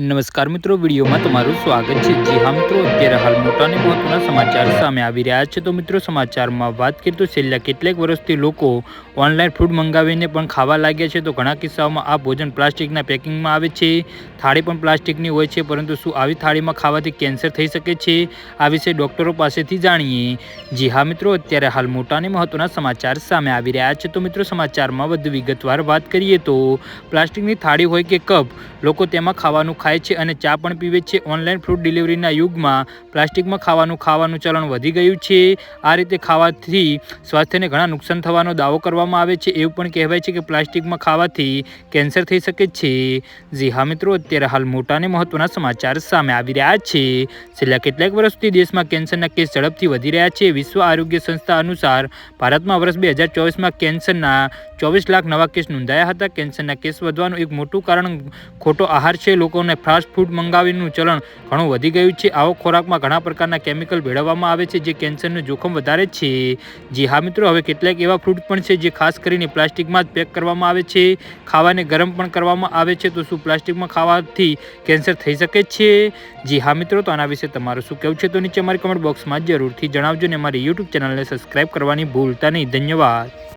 નમસ્કાર મિત્રો, વિડીયોમાં તમારું સ્વાગત છે. જી હા મિત્રો, અત્યારે હાલ મોટા અને મહત્વના સમાચાર સામે આવી રહ્યા છે. તો મિત્રો, સમાચારમાં વાત કરીએ તો છેલ્લા કેટલાક વર્ષથી લોકો ઓનલાઈન ફૂડ મંગાવીને પણ ખાવા લાગ્યા છે. તો ઘણા કિસ્સાઓમાં આ ભોજન પ્લાસ્ટિકના પેકિંગમાં આવે છે. થાળી પણ પ્લાસ્ટિકની હોય છે, પરંતુ શું આવી થાળીમાં ખાવાથી કેન્સર થઈ શકે છે? આ વિશે ડૉક્ટરો પાસેથી જાણીએ. જી હા મિત્રો, અત્યારે હાલ મોટા અને મહત્વના સમાચાર સામે આવી રહ્યા છે. તો મિત્રો, સમાચારમાં વધુ વિગતવાર વાત કરીએ તો પ્લાસ્ટિકની થાળી હોય કે કપ, લોકો તેમાં ખાવાનું ખાય છે અને ચા પણ પીવે છે. ઓનલાઈન ફૂડ ડિલિવરીના યુગમાં પ્લાસ્ટિકમાં ખાવાનું ખાવાનું ચલણ વધી ગયું છે. આ રીતે ખાવાથી સ્વાસ્થ્યને ઘણા નુકસાન થવાનો દાવો કરવામાં આવે છે. એવું પણ કહેવાય છે કે પ્લાસ્ટિકમાં ખાવાથી કેન્સર થઈ શકે છે. જી હા મિત્રો, અત્યારે હાલ મોટા અને મહત્વના સમાચાર સામે આવી રહ્યા છે. છેલ્લા કેટલાક વર્ષથી દેશમાં કેન્સરના કેસ ઝડપથી વધી રહ્યા છે. વિશ્વ આરોગ્ય સંસ્થા અનુસાર ભારતમાં વર્ષ બે હજાર ચોવીસમાં કેન્સરના ચોવીસ લાખ નવા કેસ નોંધાયા હતા. કેન્સરના કેસ વધવાનું એક મોટું કારણ ખોટો આહાર છે. લોકોને ફાસ્ટ ફૂડ મંગાવીનું ચલણ ઘણું વધી ગયું છે. આવો ખોરાકમાં ઘણા પ્રકારના કેમિકલ ભેળવવામાં આવે છે જે કેન્સરનું જોખમ વધારે છે. જી હા મિત્રો, હવે કેટલાક એવા ફ્રૂટ પણ છે જે ખાસ કરીને પ્લાસ્ટિકમાં જ પેક કરવામાં આવે છે. ખાવાને ગરમ પણ કરવામાં આવે છે. તો શું પ્લાસ્ટિકમાં ખાવાથી કેન્સર થઈ શકે છે? જી હા મિત્રો, તો આના વિશે તમારું શું કહેવું છે? તો નીચે અમારી કમેન્ટ બોક્સમાં જરૂરથી જણાવજો ને અમારી યુટ્યુબ ચેનલને સબસ્ક્રાઈબ કરવાની ભૂલતા નહીં. ધન્યવાદ.